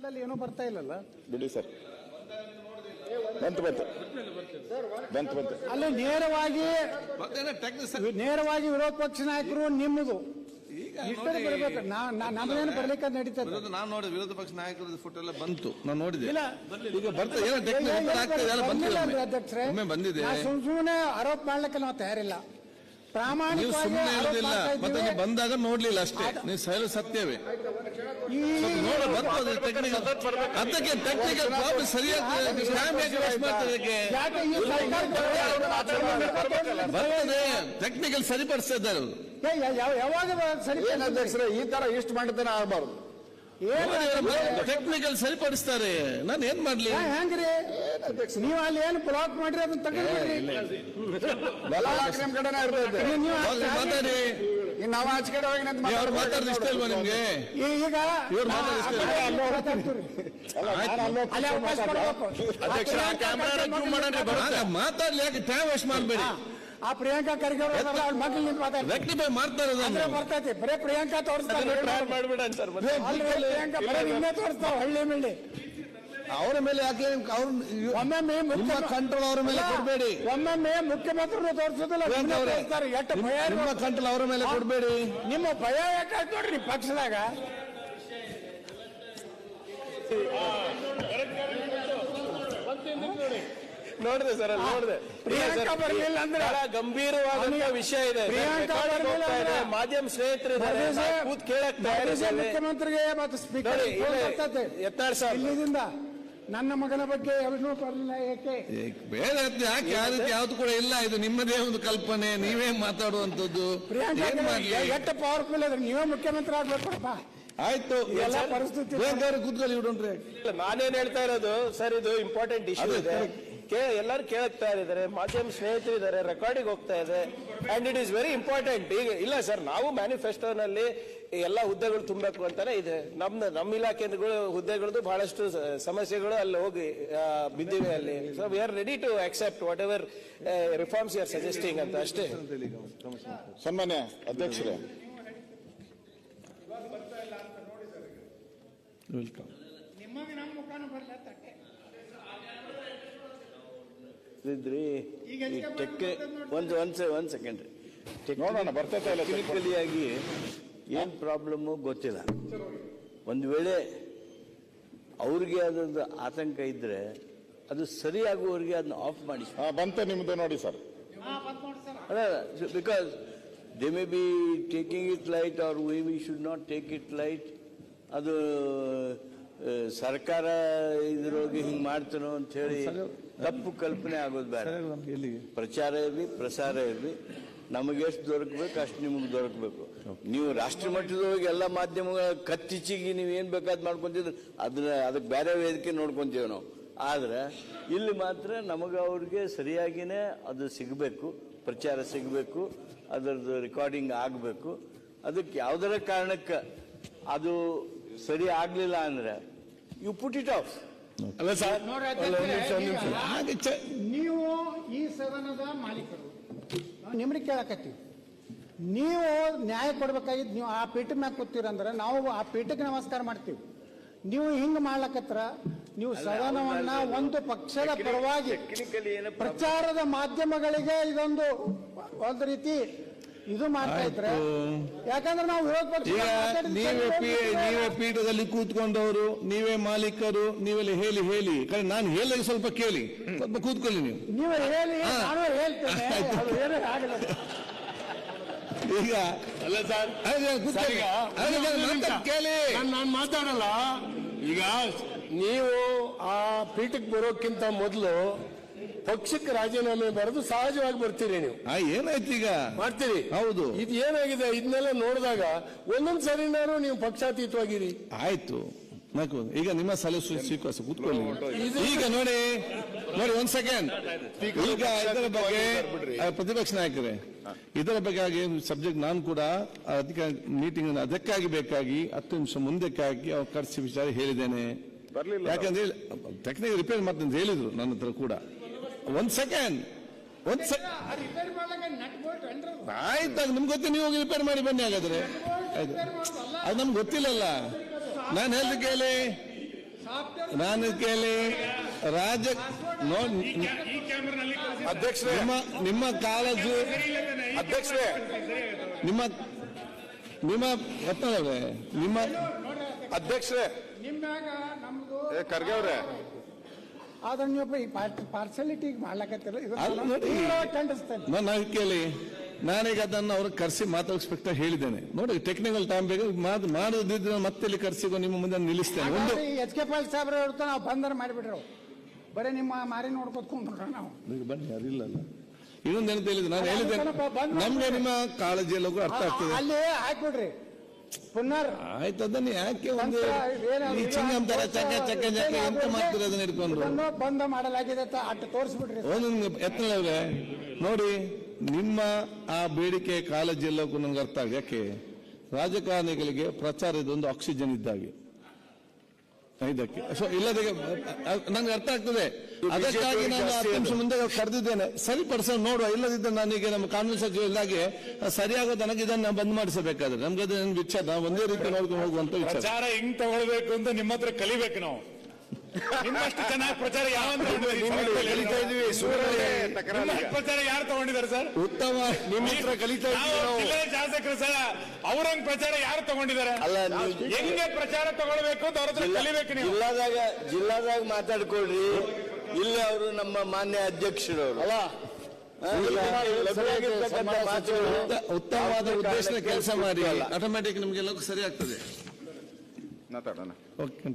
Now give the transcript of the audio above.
ಕಾಲದಲ್ಲಿ ಏನೋ ಬರ್ತಾ ಇಲ್ಲಲ್ಲ? ಬಿಡಿ ಸರ್. ಬಂತು ಬಂತು. ಬಂತು ಬಂತು. ಅಲ್ಲ ನೇರವಾಗಿ ನೇರವಾಗಿ ವಿರೋಧ ಪಕ್ಷ ನಾಯಕರು ನಿಮ್ಮದು. ಈಗ ಇಷ್ಟೇ ನೋಡಿ, ಬರ್ಬೇಕು. ನಮ್ದೇನು ಬರ್ಲಿಕ್ಕೆ ನಡೀತದೆ ವಿರೋಧ ನಾನು ನೋಡಿ ವಿರೋಧ ಪಕ್ಷ ನಾಯಕರ ಫೋಟೋ ಎಲ್ಲ ಬಂತು. ನಾನು ನೋಡಿದೆ. ಇಲ್ಲ. ಈಗ ಬರ್ತದೆ ಏನೋ ಟೆಕ್ನಿಕ್ ರಿಪೇರ್ ಆಗ್ತದೆ ಎಲ್ಲ ಬಂದಿಲ್ಲ ಬಂದಿದೆ ಅಂದ್ರೆ ಅಧ್ಯಕ್ಷರೇ ಬಂದಿದೆ. ಸುಮ್ಮನೆ ಆರೋಪ ಮಾಡ್ಲಿಕ್ಕೆ ನಾವು ತಯಾರಿಲ್ಲ. ಪ್ರಾಮಾಣಿಕ ಪ್ರಾಮಾಣಿಕವಾಗಿ ಸುಮ್ಮನೆ ಇರೋದಿಲ್ಲ ಮತ್ತೆ ನೀವು ಬಂದಾಗ ನೋಡ್ಲಿಲ್ಲ ಅಷ್ಟೇ. ನೀವು ಹೇಳೋದು ಸತ್ಯವೇ ಈ ನೋಡ ಬರ್ತದೆ ಟೆಕ್ನಿಕಲ್ ಟೆಕ್ನಿಕಲ್ ಪ್ರಾಬ್ಲಮ್ ಸರಿಯಾಗಿ ಟೆಕ್ನಿಕಲ್ ಸರಿಪಡಿಸ್ತಾ ಇದ್ದಾರೆ ಯಾವಾಗ ಸರಿ ಅಧ್ಯಕ್ಷರೇ ಈ ತರ ಇಷ್ಟು ಮಾಡಿದ್ದಾನೆ ಆಗಬಾರ್ದು ಟೆಕ್ನಿಕಲ್ ಸರಿಪಡಿಸ್ತಾರೆ ನಾನು ಏನ್ ಮಾಡ್ಲಿ ಹೆಂಗ್ರಿ ನೀವು ಅಲ್ಲಿ ಏನು ಬ್ಲಾಕ್ ಮಾಡ್ರಿ ಅದನ್ನ ತಗೊಂಡ್ರಿ ಬಲ ನಿಮ್ ಕಡೆನೇ ನೀವು ಮಾತಾಡಿ ನಾವು ಆಚೆ ಕಡೆ ಹೋಗಿ ನಿಂತು ನೀವು ಅವ್ರು ಮಾತಾಡಿದ ಇಷ್ಟ ಇಲ್ವಾ ನಿಮ್ಗೆ? ಈಗ ಇವ್ರು. ಅಧ್ಯಕ್ಷ, ಮಾತಾಡ್ಲಿ ಯಾಕೆ ಟೈಮ್ ವೇಸ್ಟ್ ಮಾಡಬೇಡಿ. ಆ ಪ್ರಿಯಾಂಕಾ ಖರ್ಗೆ ಅವ್ರ ಅವ್ರ ಮಗ್ಳು ನಿಂತು ಮಾತಾಡ್ತಾರೆ. ಮಾಡ್ತಾರೆ ಅಂದ್ರೆ ಬರ್ತೈತಿ. ಬರೇ ಪ್ರಿಯಾಂಕಾ ತೋರಿಸ್ತಾರೆ. ಪ್ರಿಯಾಂಕಾ ಬರೇ ನಿನ್ನೆ ತೋರಿಸ್ತಾವ ಹಳ್ಳಿ ಮಿಳ್ಳಿ. ಅವರ ಮೇಲೆ ಯಾಕೆ ಅವ್ರ ಒಮ್ಮೊಮ್ಮೆ ನಿಮ್ಮ ಮುಖ್ಯ- ಕಂಟ್ರೋಲ್ ಅವರ ಮೇಲೆ ಅಲ್ಲ, ಕೊಡಬೇಡಿ ಒಮ್ಮೊಮ್ಮೆ ಮುಖ್ಯಮಂತ್ರಿ ತೋರಿಸೋದಿಲ್ಲ ಸುಮ್ನೆ ತೋರಿಸ್ತಾರೆ. ಎಷ್ಟು ಭಯ ನಿಮ್ಮ ಇರ್ಬೇಕು. ಕಂಟ್ರೋಲ್ ಅವರ ಮೇಲೆ ಕೊಡಬೇಡಿ ನಿಮ್ಮ ಭಯ ಯಾಕಾಯ್ತು ನೋಡ್ರಿ ಪಕ್ಷದಾಗ ನೋಡಿದೆ ಸರ್ ಅಲ್ಲಿ ನೋಡಿದೆ ಪ್ರಿಯಾಂಕಾ ಬರ್ಲಿಲ್ಲ ಅಂದ್ರೆ ಬಹಳ ಗಂಭೀರವಾದಂತ ವಿಷಯ ಇದೆ ಪ್ರಿಯಾಂಕಾ ರೆಕಾರ್ಡಿಂಗ್ ಬರ್ಲಿಲ್ಲ ಹೋಗ್ತಾ ಇದೆ. ಅಂದ್ರೆ ಮಾಧ್ಯಮ ಸ್ನೇಹಿತರು ಇದ್ದಾರೆ. ಬರ್ದಿಸೆ- ನಾವು ಕೂತ್ ಕೇಳಕ್. ಮುಖ್ಯಮಂತ್ರಿಗೆ ಮತ್ತು ಸ್ಪೀಕರ್ ನೋಡಿ, ಇಲ್ಲಿ ಯತ್ನಾಳ್ ಸಾಹೇಬ್. ಇಲ್ಲಿದಿಂದ ನನ್ನ ಮಗನ ಬಗ್ಗೆ ಎರಡೂ ಬರಲಿಲ್ಲ ಏಕೆ? ಬೇರೆ ಯಾಕೆ? ಆ ರೀತಿ ಯಾವ್ದು ಕೂಡ ಇಲ್ಲ ಇದು ನಿಮ್ಮದೇ ಒಂದು ಕಲ್ಪನೆ ನೀವೇ ಮಾತಾಡುವಂತದ್ದು ಎಷ್ಟು ಪವರ್ಫುಲ್ ಅದ್ರ ನೀವೇ ಮುಖ್ಯಮಂತ್ರಿ ಆಗ್ಬೇಕಪ್ಪ. ಆಯ್ತು ಎಲ್ಲ ಪರಿಸ್ಥಿತಿ ಕೂತ್ಕೊಳ್ಳಿ ನಾನೇನ್ ಹೇಳ್ತಾ ಇರೋದು ಸರ್ ಇದು ಇಂಪಾರ್ಟೆಂಟ್ ಇಶ್ಯೂ ಇದೆ. ಕೇ ಎಲ್ಲರೂ ಕೇಳ್ತಾ ಇದ್ದಾರೆ ಮಾಧ್ಯಮ ಸ್ನೇಹಿತರು ಇದ್ದಾರೆ ರೆಕಾರ್ಡಿಂಗ್ ಹೋಗ್ತಾ ಇದೆ and it is very important ಈಗ ಇಲ್ಲ ಸರ್ ನಾವು ಮ್ಯಾನಿಫೆಸ್ಟೋನಲ್ಲಿ ಎಲ್ಲ ಹುದ್ದೆಗಳು ತುಂಬಬೇಕು ಅಂತಾನೆ ಇದೆ. ನಮ್ಮ ನಮ್ಮ ಇಲಾಖೆಗಳು ಹುದ್ದೆಗಳದ್ದು ಬಹಳಷ್ಟು ಸಮಸ್ಯೆಗಳು ಅಲ್ಲಿ ಹೋಗಿ ಬಿದ್ದಿವೆ ಅಲ್ಲಿ. So we are ready to accept whatever reforms you are suggesting ಅಂತ ಅಷ್ಟೇ. ಸನ್ಮಾನ್ಯ ಅಧ್ಯಕ್ಷರೇ. ವೆಲ್ಕಮ್ ನಿಮಗೆ ನಮ್ಮ ಮುಖಾನು ಬರಲ್ಲ ತಟ್ಟೆ ಇದ್ರಿ ಟೆಕ್ ಒಂದು ಒಂದು ಒಂದ್ ಸೆಕೆಂಡ್ ನೋಡೋಣ ಬರ್ತೈತೆ ಇಲ್ಲ ಟೆಕ್ನಿಕಲಿ ಆಗಿ ಏನು ಪ್ರಾಬ್ಲಮ್ಮು ಗೊತ್ತಿಲ್ಲ. ಒಂದು ವೇಳೆ ಅವ್ರಿಗೆ ಅದೊಂದು ಆತಂಕ ಇದ್ದರೆ ಅದು ಸರಿಯಾಗುವವರಿಗೆ ಅದನ್ನ ಆಫ್ ಮಾಡಿ. ಬಂತೆ ಬಂತು ನಿಮ್ದು ನೋಡಿ ಸರ್. ಅಲ್ಲ because they may be taking it light are we we should not take it light ಅದು ಸರ್ಕಾರ ಇದ್ರೋಗಿ ಹಿಂಗೆ ಮಾಡ್ತಾನೋ ಅಂತ ಹೇಳಿ ತಪ್ಪು ಕಲ್ಪನೆ ಆಗೋದು ಬೇಡ. ಎಲ್ಲಿಗೆ? ಪ್ರಚಾರ ಇರಲಿ ಪ್ರಸಾರ ಇರಲಿ. ನಮಗೆ ಎಷ್ಟು ದೊರಕಬೇಕು ಅಷ್ಟು ನಿಮಗೆ ದೊರಕಬೇಕು. ನೀವು ರಾಷ್ಟ್ರ ಮಟ್ಟದೊಳಗೆ ಎಲ್ಲ ಮಾಧ್ಯಮಗಳ ಕತ್ತಿಚ್ಚಿಗೆ ನೀವು ಏನು ಬೇಕಾದ್ ಮಾಡ್ಕೊಂತಿದ್ರೆ ಅದನ್ನ ಅದಕ್ಕೆ ಬೇರೆ ವೇದಿಕೆ ನೋಡ್ಕೊಂತೀವಿ ನಾವು. ಆದ್ರೆ ಇಲ್ಲಿ ಮಾತ್ರ ನಮಗೆ ಅವ್ರಿಗೆ ಸರಿಯಾಗಿನೇ ಅದು ಸಿಗಬೇಕು ಪ್ರಚಾರ ಸಿಗಬೇಕು ಅದರದ್ದು ರೆಕಾರ್ಡಿಂಗ್ ಆಗಬೇಕು. ಅದಕ್ಕೆ ಯಾವುದರ ಕಾರಣಕ್ಕೆ ಅದು ಸರಿ ಆಗಲಿಲ್ಲ ಅಂದರೆ ಯು ಪುಟ್ ಇಟ್ ಆಫ್ ಅಲ್ಲ ಸರ್ ಹಾಗೆ ನೀವು ಈ ಸದನದ ಮಾಲೀಕರು. ನಾವು ನಿಮ್ಗೆ ಕೇಳಕತ್ತೀವಿ ನೀವು ನ್ಯಾಯ ಕೊಡ್ಬೇಕಾಗಿದ್ದು ನೀವು ಆ ಪೀಠ ಮ್ಯಾಗ ಕೂತಿರಂದ್ರೆ ನಾವು ಆ ಪೀಠಕ್ಕೆ ನಮಸ್ಕಾರ ಮಾಡ್ತೀವಿ. ನೀವು ಹಿಂಗ್ ಮಾಡ್ಲಕತ್ರ ನೀವು ಸದನವನ್ನ ಒಂದು ಪಕ್ಷದ ಪರವಾಗಿ ಪ್ರಚಾರದ ಮಾಧ್ಯಮಗಳಿಗೆ ಇದೊಂದು ಒಂದು ರೀತಿ ಇದು ಮಾಡ್ತಾ ಇದ್ರೆ? ಯಾಕಂದ್ರೆ ನಾವು ವಿರೋಧ ಪಕ್ಷ ನೀವೇ ಪಿ- ನೀವೇ ಪೀಠದಲ್ಲಿ ಕೂತ್ಕೊಂಡವರು ನೀವೇ ಮಾಲೀಕರು ನೀವೆಲ್ಲ ಹೇಳಿ ಹೇಳಿ. ಕರೆ ನಾನು ಹೇಳಿ ಸ್ವಲ್ಪ ಕೇಳಿ. ಸ್ವಲ್ಪ ಕೂತ್ಕೊಳ್ಳಿ ನೀವು. ನೀವು ಹೇಳಿ ನಾನು ಹೇಳ್ತೇನೆ. ಅದು ಏನೂ ಆಗಲ್ಲ. ಈಗ ಅಲ್ಲ ಸರ್. ಕೇಳಿ. ನಾನ್ ಮಾತಾಡಲ್ಲ. ಈಗ ನೀವು ಆ ಪೀಠಕ್ಕೆ ಬರೋಕ್ಕಿಂತ ಮೊದಲು ಪಕ್ಷಕ್ಕೆ ರಾಜೀನಾಮೆ ಬರೆದು ಸಹಜವಾಗಿ ಬರ್ತೀರಿ ನೀವು. ಆ, ಏನಾಯ್ತು ಈಗ? ಮಾಡ್ತೀರಿ. ಹೌದು. ಇದು ಏನಾಗಿದೆ? ಇದನ್ನೆಲ್ಲ ನೋಡಿದಾಗ ಒಂದೊಂದ್ ಸರಿನಾರು ನೀವು ಪಕ್ಷಾತೀತವಾಗಿರಿ. ಆಯ್ತು. ನಾಲ್ಕು ಈಗ ನಿಮ್ಮ ಸಲಹೆ ಸ್ವೀ- ಸ್ವೀಕರಿಸಿ ಕೂತ್ಕೊಳ್ಳಿ. ಈಗ ನೋಡಿ ನೋಡಿ ಒಂದ್ ಸೆಕೆಂಡ್ ಈಗ ಇದರ ಬಗ್ಗೆ ಪ್ರತಿಪಕ್ಷ ನಾಯಕರೇ ಇದರ ಬಗ್ಗೆ ಆಗಿ ಸಬ್ಜೆಕ್ಟ್ ನಾನು ಕೂಡ ಅಧಿಕ ಮೀಟಿಂಗ್ ಅದಕ್ಕಾಗಿ ಬೇಕಾಗಿ ಹತ್ತು ನಿಮಿಷ ಮುಂದಕ್ಕಾಗಿ ಅವ್ರು ಕರೆಸಿ ವಿಚಾರ ಹೇಳಿದ್ದೇನೆ. ಬರ್ಲಿಲ್ಲ. ಯಾಕಂದ್ರೆ ಟೆಕ್ನಿಕ್ ರಿಪೇರ್ ಮಾಡ್ತೀನಿ ಅಂತ ಹೇಳಿದ್ರು ನನ್ನ ಹತ್ರ ಕೂಡ. ಒಂದ್ ಸೆಕೆಂಡ್ ಒಂದ್ ಸೆಕೆಂಡ್ ಆಯ್ತು ನಿಮ್ಗೆ ಗೊತ್ತಿ ನೀವು ಹೋಗಿ ರಿಪೇರ್ ಮಾಡಿ ಬನ್ನಿ ಹಾಗಾದ್ರೆ. ಅದು ನಮ್ಗೆ ಗೊತ್ತಿಲ್ಲಲ್ಲ. ನಾನು ಹೇಳ್ದು ಕೇಳಿ. ನಾನು ಕೇಳಿ. ರಾಜ ಅಧ್ಯಕ್ಷರೇ. ನಿಮ್ಮ ನಿಮ್ಮ ಕಾಲೇಜು ಅಧ್ಯಕ್ಷರೇ. ನಿಮ್ಮ ನಿಮ್ಮ ರತ್ನವ್ರೆ ನಿಮ್ಮ ಅಧ್ಯಕ್ಷರೇ. ಖರ್ಗೆ ಅವ್ರೆ. ಆದ್ರೆ ನೀವು ಈ ಪಾರ್ಸಲಿಟಿ ನಾನು ಕೇಳಿ ನಾನೀಗ ಅದನ್ನು ಅವ್ರಿಗೆ ಕರೆಸಿ ಮಾತಾಡಿಸ್ಬೇಕು ಹೇಳಿದ್ದೇನೆ. ನೋಡಿ ಟೆಕ್ನಿಕಲ್ ಟೈಮ್ ಬೇಗ ಮಾಡೋದಿದ್ರೆ ಮತ್ತೆ ಇಲ್ಲಿ ಕರೆಸಿಗೋ ನಿಮ್ಮ ಮುಂದೆ ನಿಲ್ಲಿಸ್ತೇನೆ. ಒಂದು ಎಚ್ ಕೆ ಪಾಲ್ ಸಾಹೇಬ್ರ ಇರ್ತಾ ನಾವು ಬಂದರ ಮಾಡಿಬಿಟ್ರು. ಬರೀ ನಿಮ್ಮ ಮಾರಿ ನೋಡ್ಕೊತ್ಕೊಂಡ್ರ ನಾವು. ಈಗ ಬನ್ನಿ ಅದಿಲ್ಲಲ್ಲ. ಇನ್ನೊಂದು ಏನಂತ ಹೇಳಿದ್ರೆ ನಾನು ಹೇಳಿದ್ದೇನೆ. ನಮ್ಗೆ ನಿಮ್ಮ ಕಾಳಜಿ ಎಲ್ಲ ಅರ್ಥ ಆಗ್ತದೆ. ಅಲ್ಲಿ ಹಾಕ್ಬಿಡ್ರಿ. ಪುನರ್ ಆಯ್ತು ಅದನ್ನ ಯಾಕೆ ಒಂದು ತಂತ್ರ ಏನು ಈ ಚಿಂಗಂ ತರ ಚಕ ಚಕ ಚಕ ಎಂತ ಮಾಡ್ತೀರ ಅದನ್ನ ಇಟ್ಕೊಂಡು ಬಂದ ಮಾಡಲಾಗಿದೆ ಅಂತ ಅಟ್ಟು ತೋರಿಸ್ಬಿಡ್ರಿ. ಒಂದೊಂದು ಎತ್ತನವ್ರೆ ನೋಡಿ ನಿಮ್ಮ ಆ ಬೇಡಿಕೆ ಕಾಳಜಿ ಎಲ್ಲಕ್ಕೂ ನನಗೆ ಅರ್ಥ ಆಗ ಯಾಕೆ? ರಾಜಕಾರಣಿಗಳಿಗೆ ಪ್ರಚಾರ ಇದೊಂದು ಆಕ್ಸಿಜನ್ ಇದ್ದಾಗೆ. ಇದಕ್ಕೆ ಸೊ ಇಲ್ಲದಕ್ಕೆ ನಂಗೆ ಅರ್ಥ ಆಗ್ತದೆ. ಅದಕ್ಕಾಗಿ ನಾನು ಹತ್ತು ನಿಮಿಷ ಮುಂದೆ ಕರೆದಿದ್ದೇನೆ. ಸರಿಪಡಿಸ ನೋಡುವ. ಇಲ್ಲದಿದ್ದರೆ ನಾನೀಗ ನಮ್ಮ ಕಾನೂನು ಸಚಿವ ಇಲ್ಲಾಗೆ ಸರಿಯಾಗೋ ತನಕ ಇದನ್ನ ಬಂದ್ ಮಾಡಿಸಬೇಕಾದ್ರೆ. ನಮ್ಗೆ ಅದು ವಿಚಾರ ನಾವು ಒಂದೇ ರೀತಿ ನೋಡ್ಕೊಂಡು ಹೋಗುವಂತ ವಿಚಾರ. ಹೆಂಗ್ ತಗೊಳ್ಬೇಕು ಅಂತ ನಿಮ್ಮ ಹತ್ರ ಕಲಿಬೇಕು ನಾವು. ನಿಮ್ಮಷ್ಟು ಚೆನ್ನಾಗಿ ಪ್ರಚಾರ ಯಾವ ಪ್ರಚಾರ ಯಾರು ತಗೊಂಡಿದ್ದಾರೆ ಸರ್? ಉತ್ತಮ ನಿಮ್ಮ ಹತ್ರ ಕಲಿತಾ ಶಾಸಕರು ಸರ್ ಅವ್ರಂಗ್ ಪ್ರಚಾರ ಯಾರು ತಗೊಂಡಿದ್ದಾರೆ? ಅಲ್ಲ ನೀವು ಹೆಂಗೆ ಪ್ರಚಾರ ತಗೊಳ್ಬೇಕು ಅಂತ ಅವ್ರ ಹತ್ರ ಕಲಿಬೇಕು ನೀವು? ಜಿಲ್ಲಾದಾಗ ಜಿಲ್ಲಾದಾಗ ಮಾತಾಡ್ಕೊಳ್ರಿ. ಇಲ್ಲಿ ಅವರು ನಮ್ಮ ಮಾನ್ಯ ಅಧ್ಯಕ್ಷರು ಅಲ್ಲ ಉತ್ತಮವಾದ ಉದ್ದೇಶದ ಕೆಲಸ ಮಾಡಿ. ಆಟೋಮ್ಯಾಟಿಕ್ ನಿಮ್ಗೆಲ್ಲಕ್ಕೂ ಸರಿ ಆಗ್ತದೆ. ಮಾತಾಡೋಣ ಓಕೆ